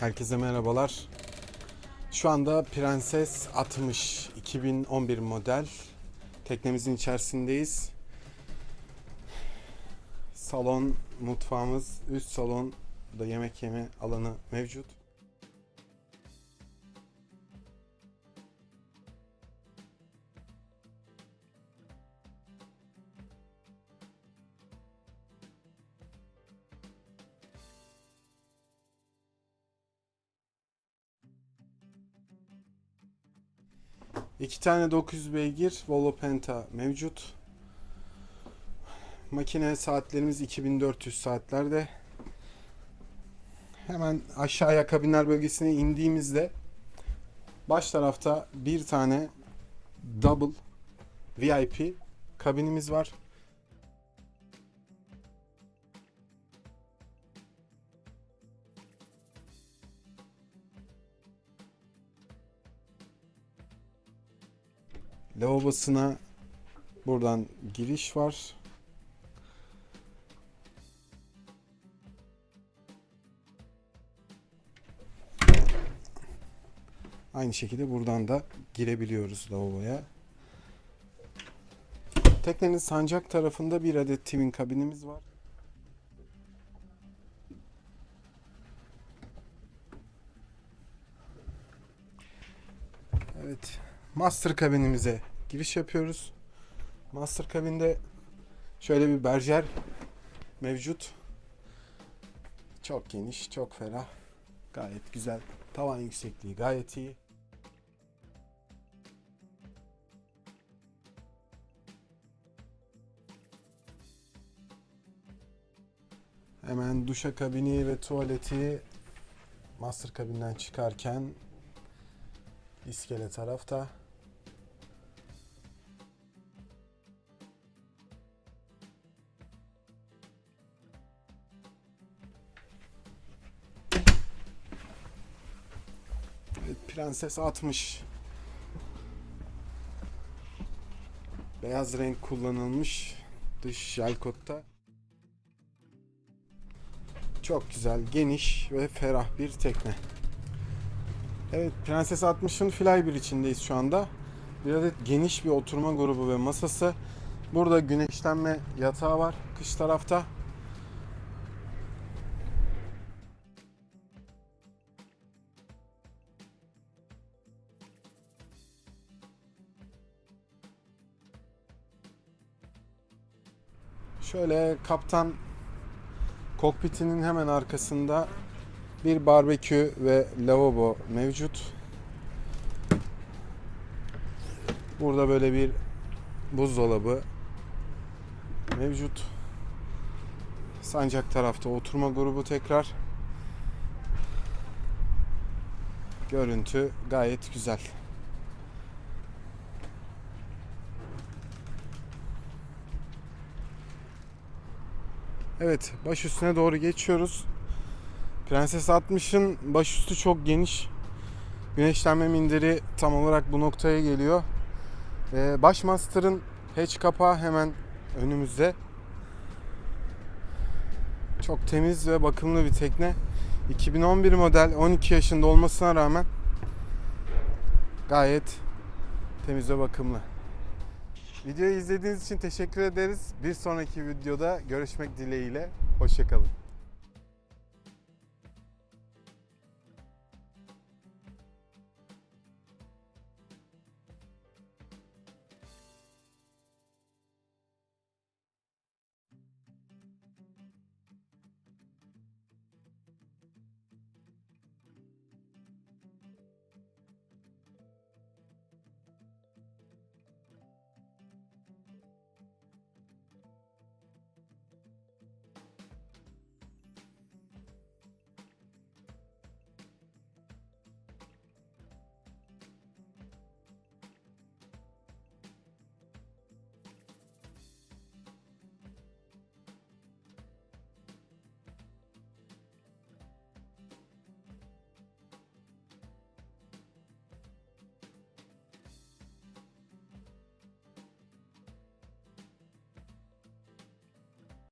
Herkese merhabalar. Şu anda Prenses 60 2011 model teknemizin içerisindeyiz. Salon, mutfağımız, üst salon da yemek yeme alanı mevcut. İki tane 900 beygir Volvo Penta mevcut. Makine saatlerimiz 2400 saatlerde. Hemen aşağıya kabinler bölgesine indiğimizde baş tarafta bir tane double VIP kabinimiz var. Lavabosuna buradan giriş var. Aynı şekilde buradan da girebiliyoruz lavaboya. Teknenin sancak tarafında bir adet twin kabinimiz var. Evet. Master kabinimize giriş yapıyoruz. Master kabinde şöyle bir berjer mevcut. Çok geniş, çok ferah. Gayet güzel. Tavan yüksekliği gayet iyi. Hemen duşa kabini ve tuvaleti master kabinden çıkarken iskele tarafta. Prenses 60. Beyaz renk kullanılmış dış jelkotta. Çok güzel, geniş ve ferah bir tekne. Evet, Prenses 60'ın Fly bir içindeyiz şu anda. Bir adet geniş bir oturma grubu ve masası. Burada güneşlenme yatağı var kış tarafta. Şöyle kaptan kokpitinin hemen arkasında bir barbekü ve lavabo mevcut. Burada böyle bir buzdolabı mevcut. Sancak tarafta oturma grubu tekrar. Görüntü gayet güzel. Evet, baş üstüne doğru geçiyoruz. Prenses 60'ın başüstü çok geniş. Güneşlenme minderi tam olarak bu noktaya geliyor. Ee, Başmaster'ın hatch kapağı hemen önümüzde. Çok temiz ve bakımlı bir tekne. 2011 model 12 yaşında olmasına rağmen gayet temiz ve bakımlı. Videoyu izlediğiniz için teşekkür ederiz. Bir sonraki videoda görüşmek dileğiyle. Hoşçakalın.